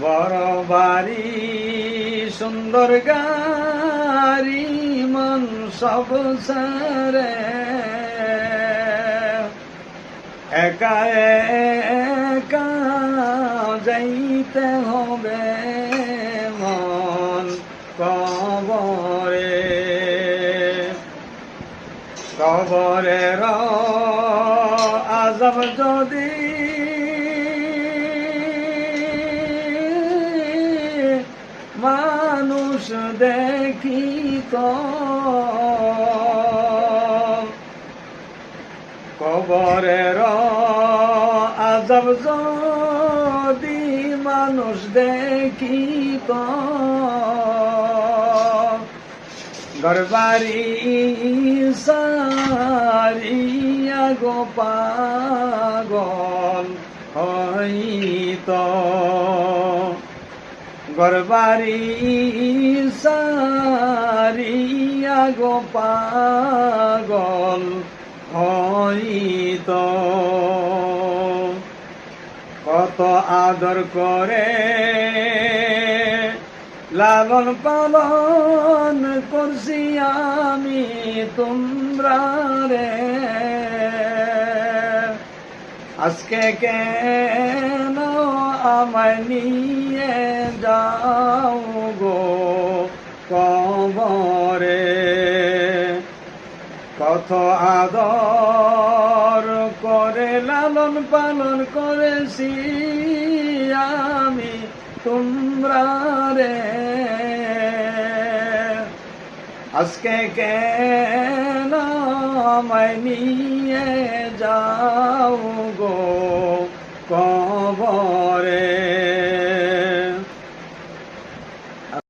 বড় বাড়ি, সুন্দর গাড়ি, মন সব সারে একা একা যাইতে হবে মন কবরে। কবরের আজব যদি মানুষ দেখিত কবরের আজব যদি মানুষ দেখিত গরবারি সারিয়া গো পাগল হইত। গরবারি সারিয়া গো পাগল হইত। কত আদর করে লালন পালন করছি আমি তোমরা রে। আজকে কেন আমায় নিয়ে গো কবরে। কত আদর করে, লালন পালন করেছি আমি তোমরা রে। আজকে কেন আমায় নিয়ে যাও গো?